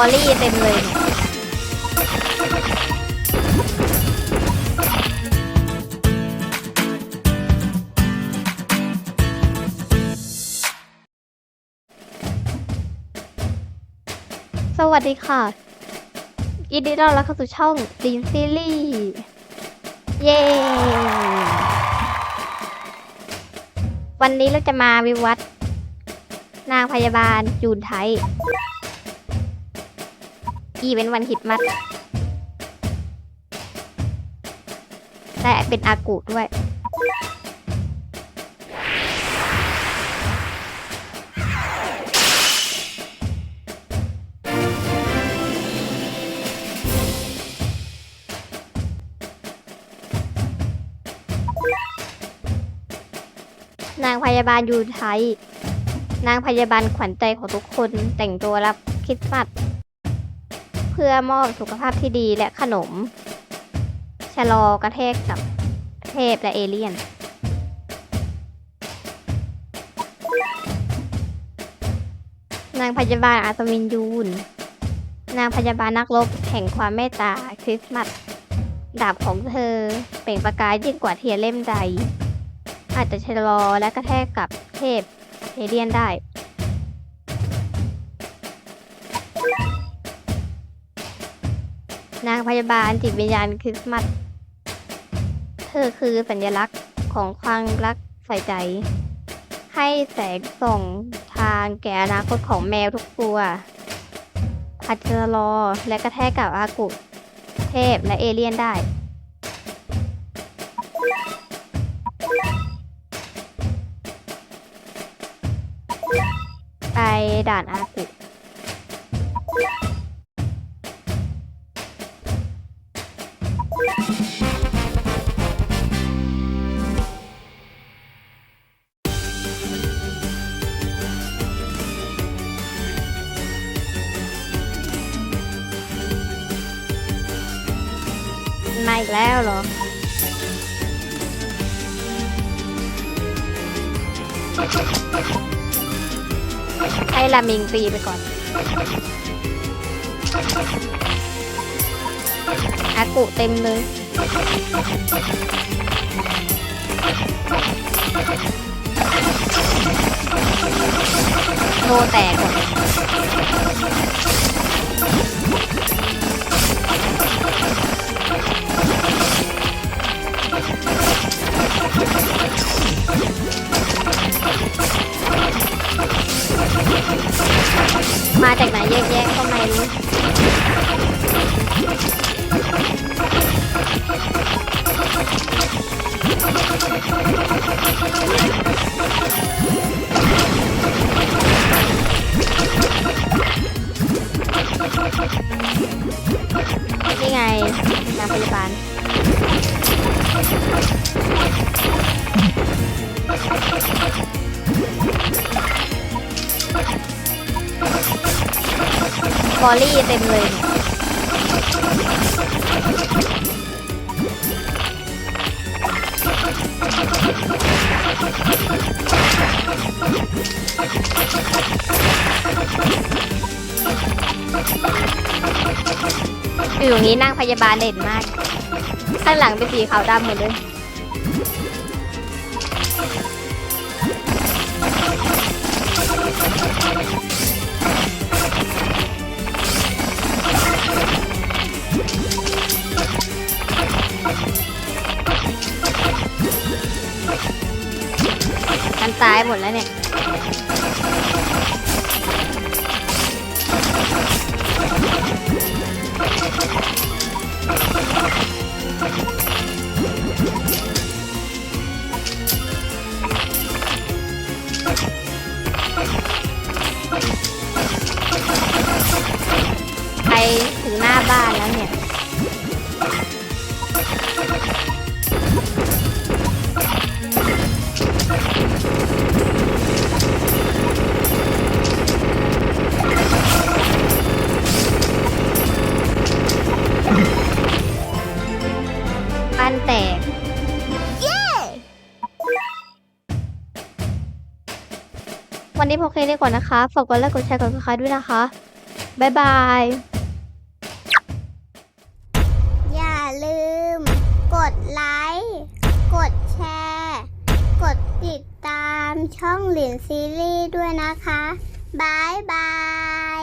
อรี่เต็มเลยเนี่ยสวัสดีค่ะยินดีต้อนรับเข้าสู่ช่องดีนซีรีส์เย้ วันนี้เราจะมาวิวัฒน์นางพยาบาลจูนไทย อีเป็นวันคริดมัดและเป็นอากูด้วย นางพยาบาลยูไทย นางพยาบาลขวัญใจของทุกคนแต่งตัวรับคริสต์มาส พื่อมอบสุขภาพที่ดีและขนม ชะลอกระแทกกับเทพและเอเลี่ยน นางพยาบาลอาสมินยูน นางพยาบาลนักรบแห่งความเมตตาคริสต์มาสดาบของเธอเปล่งประกายยิ่งกว่าเทียนเล่มใด อาจจะชะลอและกระแทกกับเทพเอเลียนได้ นางพยาบาลจิตวิญญาณคริสต์มาสเธอคือสัญลักษณ์ของความรักใส่ใจ ให้แสงส่องทางแก่อนาคตของแมวทุกตัวอาจจะชะลอและกระแทกกับอากุ เทพและเอเลี่ยนได้ ไปด่านอากุ มาอีกแล้วเหรอ ให้ลามิงตีไปก่อน อากุเต็มเลยโนแตกมาจากไหนแยกๆเข้ามา นี่ไงนางพยาบาลบอลลี่เต็มเลย อยู่ตรงนี้นั่งพยาบาลเด่นมาก ข้างหลังเป็นสีขาวดำหมดเลยันตายหมดแล้วเนี่ย ไปถึงหน้าบ้านแล้ว วันนี้พอแค่นี้ก่อนนะคะ ฝากกดไลค์กดแชร์กดซับสไครต์ด้วยนะคะ บ๊ายบาย อย่าลืม กดไลค์ กดแชร์ กดติดตามช่องหลินซีรีส์ด้วยนะคะบ๊ายบาย